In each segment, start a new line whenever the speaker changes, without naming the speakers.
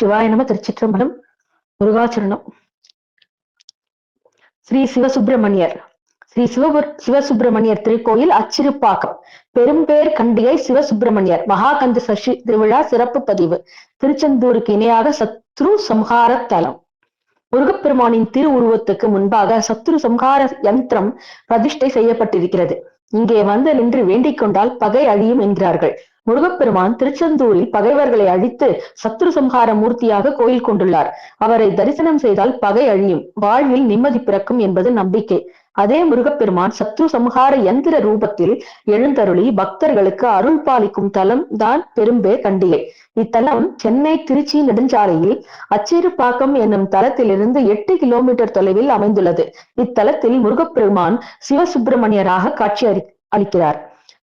சிவாய நம திருச்சிற்றம்பலம் முருகாச்சரணம் ஸ்ரீ சிவசுப்பிரமணியர். ஸ்ரீ சிவபுர சிவசுப்பிரமணியர் திருக்கோயில் அச்சிறுப்பாக்கம். பெரும்பேர் கண்டிகை சிவசுப்பிரமணியர். மகாகந்த சஷ்டி திருவிழா சிறப்பு பதிவு. திருச்செந்தூருக்கு இணையாக சத்ரு சம்ஹார தலம். முருகப்பெருமானின் திரு உருவத்துக்கு முன்பாக சத்ரு சம்ஹார யந்திரம் பிரதிஷ்டை செய்யப்பட்டிருக்கிறது. இங்கே வந்து நின்று வேண்டிக் கொண்டால் பகை அழியும் என்கிறார்கள். முருகப்பெருமான் திருச்செந்தூரில் பகைவர்களை அழித்து சத்ரு சம்ஹார மூர்த்தியாக கோயில் கொண்டுள்ளார். அவரை தரிசனம் செய்தால் பகை அழியும். வாழ்வில் நிம்மதி பிறக்கும் என்பது நம்பிக்கை. அதே முருகப்பெருமான் சத்ரு சம்ஹார எந்திர ரூபத்தில் எழுந்தருளி பக்தர்களுக்கு அருள் பாலிக்கும் தலம் தான் பெரும்பே கண்டிகை. இத்தலம் சென்னை திருச்சி நெடுஞ்சாலையில் அச்சிறுப்பாக்கம் என்னும் தலத்திலிருந்து எட்டு கிலோமீட்டர் தொலைவில் அமைந்துள்ளது. இத்தலத்தில் முருகப்பெருமான் சிவசுப்பிரமணியராக காட்சி அளிக்கிறார்.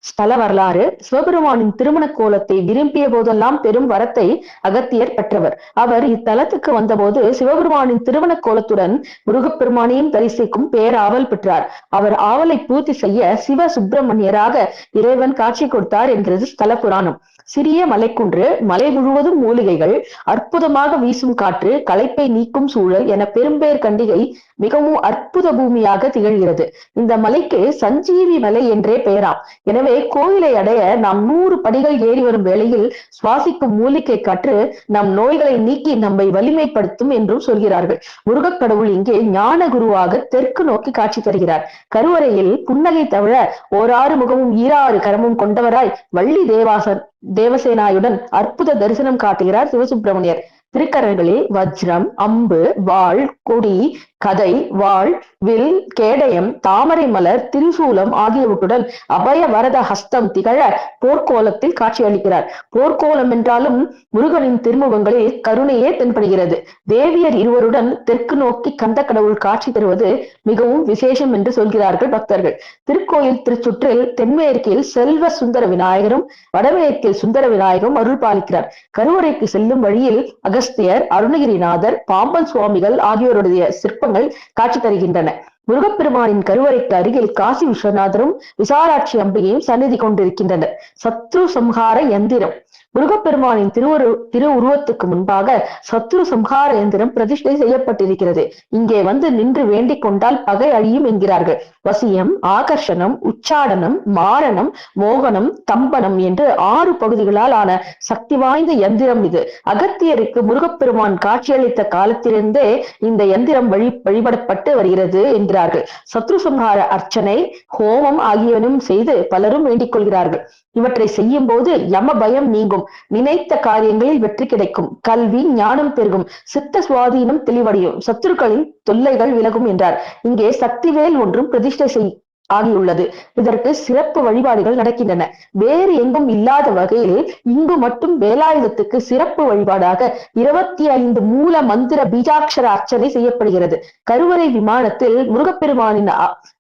ஸ்தல வரலாறு சிவபெருமானின் திருமண கோலத்தை விரும்பிய போதெல்லாம் பெரும் வரத்தை அகத்தியர் பெற்றவர். அவர் இத்தலத்துக்கு வந்தபோது சிவபெருமானின் திருமண கோலத்துடன் முருகப்பெருமானையும் தரிசிக்கும் பேராவல் பெற்றார். அவர் ஆவலை பூர்த்தி செய்ய சிவ சுப்பிரமணியராக இறைவன் காட்சி கொடுத்தார் என்கிறது ஸ்தல புராணம். சிறிய மலைக்குன்று மலை முழுவதும் மூலிகைகள் அற்புதமாக வீசும் காற்று களைப்பை நீக்கும் சூழல் என பெரும்பேர் கண்டிகை மிகவும் அற்புத பூமியாக திகழ்கிறது. இந்த மலைக்கு சஞ்சீவி மலை என்றே பெயராம். எனவே எனவே கோயிலை அடைய நாம் நூறு படிகள் ஏறி வரும் வேளையில் சுவாசிக்கும் மூலிகை கற்று நம் நோய்களை நீக்கி நம்மை வலிமைப்படுத்தும் என்றும் சொல்கிறார்கள். முருகக்கடவுள் இங்கே ஞான குருவாக தெற்கு நோக்கி காட்சி தருகிறார். கருவறையில் புன்னகை தவிர ஓராறு முகமும் ஈராறு கரமும் கொண்டவராய் வள்ளி தேவாசன் தேவசேனாயுடன் அற்புத தரிசனம் காட்டுகிறார் சிவசுப்பிரமணியர். திருக்கரங்களில் வஜ்ரம் அம்பு வாள் கொடி கதை வாழ் வில் கேடயம் தாமரை மலர் திரிசூலம் ஆகியவற்றுடன் அபய வரத ஹஸ்தம் திகழ போர்க்கோலத்தில் காட்சியளிக்கிறார். போர்க்கோலம் என்றாலும் முருகனின் திருமுகங்களில் கருணையே தென்படுகிறது. தேவியர் இருவருடன் தெற்கு நோக்கி கந்த கடவுள் காட்சி தருவது மிகவும் விசேஷம் என்று சொல்கிறார்கள் பக்தர்கள். திருக்கோயில் திருச்சுற்றில் தென்மேற்கில் செல்வ சுந்தர விநாயகரும் வடமேற்கில் சுந்தர விநாயகரும் அருள் பாலிக்கிறார். கருவறைக்கு செல்லும் வழியில் அகஸ்தியர் அருணகிரிநாதர் பாம்பன் சுவாமிகள் ஆகியோருடைய சிற்பங்கள் காட்சி தருகின்றன முருகப்பெருமானின் கருவறைக்கு அருகில் காசி விஸ்வநாதரும் விசாலாட்சி அம்பிகையும் சந்நிதி கொண்டிருக்கின்றனர். சத்ரு சம்ஹார எந்திரம். முருகப்பெருமானின் திருவுரு திரு உருவத்துக்கு முன்பாக சத்ரு சம்ஹார எந்திரம் பிரதிஷ்டை செய்யப்பட்டிருக்கிறது. இங்கே வந்து நின்று வேண்டிக் கொண்டால் பகை அழியும் என்கிறார்கள். வசியம் ஆகர்ஷணம் உச்சாடனம் மாரணம் மோகனம் தம்பனம் என்று ஆறு பகுதிகளால் ஆன சக்தி வாய்ந்த எந்திரம் இது. அகத்தியருக்கு முருகப்பெருமான் காட்சியளித்த காலத்திலிருந்தே இந்த எந்திரம் வழி வழிபடப்பட்டு வருகிறது என்று என்கிறார்கள் சத்ரு சம்ஹார அர்ச்சனை ஹோமம் ஆகியவனும் செய்து பலரும் வேண்டிக் கொள்கிறார்கள். இவற்றை செய்யும் போது யம பயம் நீங்கும். நினைத்த காரியங்களில் வெற்றி கிடைக்கும். கல்வி ஞானம் பெருகும். சித்த சுவாதீனம் தெளிவடையும். சத்துருக்களின் தொல்லைகள் விலகும் என்றார். இங்கே சக்திவேல் ஒன்றும் பிரதிஷ்டை செய் ஆகியுள்ளது இதற்கு சிறப்பு வழிபாடுகள் நடக்கின்றன. வேறு எங்கும் இல்லாத வகையில் இங்கு மட்டும் வேலாயுதத்துக்கு சிறப்பு வழிபாடாக இருபத்தி ஐந்து மூல மந்திர பீஜாட்சர அர்ச்சனை செய்யப்படுகிறது. கருவறை விமானத்தில் முருகப்பெருமானின்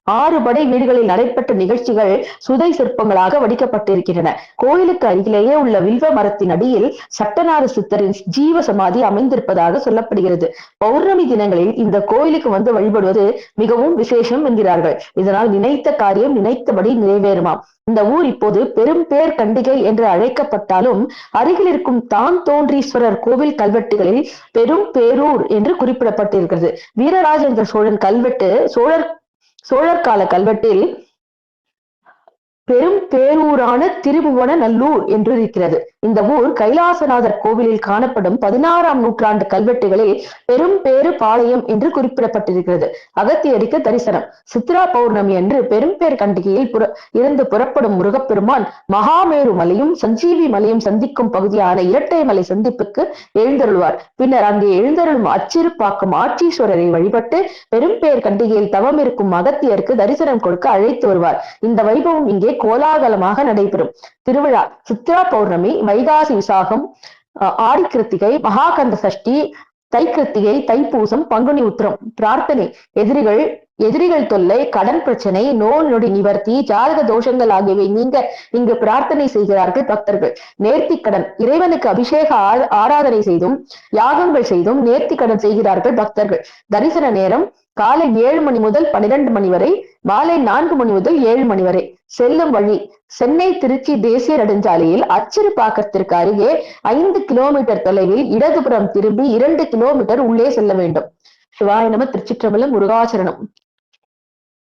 ஆறு படை வீடுகளில் நடைபெற்ற நிகழ்ச்சிகள் சுதை சிற்பங்களாக வடிக்கப்பட்டிருக்கின்றன. கோயிலுக்கு அருகிலேயே உள்ள வில்வ மரத்தின் அடியில் சட்டநாறு சித்தரின் ஜீவ சமாதி அமைந்திருப்பதாக சொல்லப்படுகிறது. பௌர்ணமி தினங்களில் இந்த கோயிலுக்கு வந்து வழிபடுவது மிகவும் விசேஷம் என்கிறார்கள். இதனால் நினைத்த காரியம் நினைத்தபடி நிறைவேறுமாம். இந்த ஊர் இப்போது பெரும் பேர் கண்டிகை என்று அழைக்கப்பட்டாலும் அருகில் இருக்கும் தான் தோன்றீஸ்வரர் கோவில் கல்வெட்டுகளில் பெரும் பேரூர் என்று குறிப்பிடப்பட்டிருக்கிறது. வீரராஜேந்திர சோழன் கல்வெட்டு சோழர் சோழர் கால கல்வெட்டில் பெரும் பேரூரான திருபுவன நல்லூர் என்று இருக்கிறது இந்த ஊர் கைலாசநாதர் கோவிலில் காணப்படும் பதினாறாம் நூற்றாண்டு கல்வெட்டுகளில் பெரும் பேரு பாளையம் என்று குறிப்பிடப்பட்டிருக்கிறது. அகத்தியடிக்கு தரிசனம். சித்ரா பௌர்ணமி அன்று பெரும்பேர் கண்டிகையில் புற இருந்து புறப்படும் முருகப்பெருமான் மகாமேரு மலையும் சஞ்சீவி மலையும் சந்திக்கும் பகுதியான இரட்டை மலை சந்திப்புக்கு எழுந்தருள்வார். பின்னர் அங்கே எழுந்தருளும் அச்சிறுப்பாக்கம் ஆட்சீஸ்வரரை வழிபட்டு பெரும்பேர் கண்டிகையில் தவம் இருக்கும் அகத்தியருக்கு தரிசனம் கொடுக்க அழைத்து வருவார். இந்த வைபவம் இங்கே கோலாகலமாக நடைபெறும். திருவிழா சித்ரா பௌர்ணமி வைகாசி விசாகம் ஆடி கிருத்திகை மகாகந்த சஷ்டி தைக்கிருத்திகை தைப்பூசம் பங்குனி உத்திரம் பிரார்த்தனை எதிரிகள் எதிரிகள் தொல்லை கடன் பிரச்சனை நோய் நொடி நிவர்த்தி ஜாதக தோஷங்கள் ஆகியவை நீங்க இங்கு பிரார்த்தனை செய்கிறார்கள் பக்தர்கள். நேர்த்தி கடன் இறைவனுக்கு அபிஷேக ஆராதனை செய்தும் யாகங்கள் செய்தும் நேர்த்தி கடன் செய்கிறார்கள் பக்தர்கள். தரிசன நேரம் காலை ஏழு மணி முதல் பன்னிரண்டு மணி வரை மாலை நான்கு மணி முதல் ஏழு மணி வரை. செல்லும் வழி சென்னை திருச்சி தேசிய நெடுஞ்சாலையில் அச்சிறுபாக்கத்திற்கு அருகே ஐந்து கிலோமீட்டர் தொலைவில் இடதுபுறம் திரும்பி இரண்டு கிலோமீட்டர் உள்ளே செல்ல வேண்டும். சிவாய நம திருச்சிற்றம்பலம் முருகாசரணம்.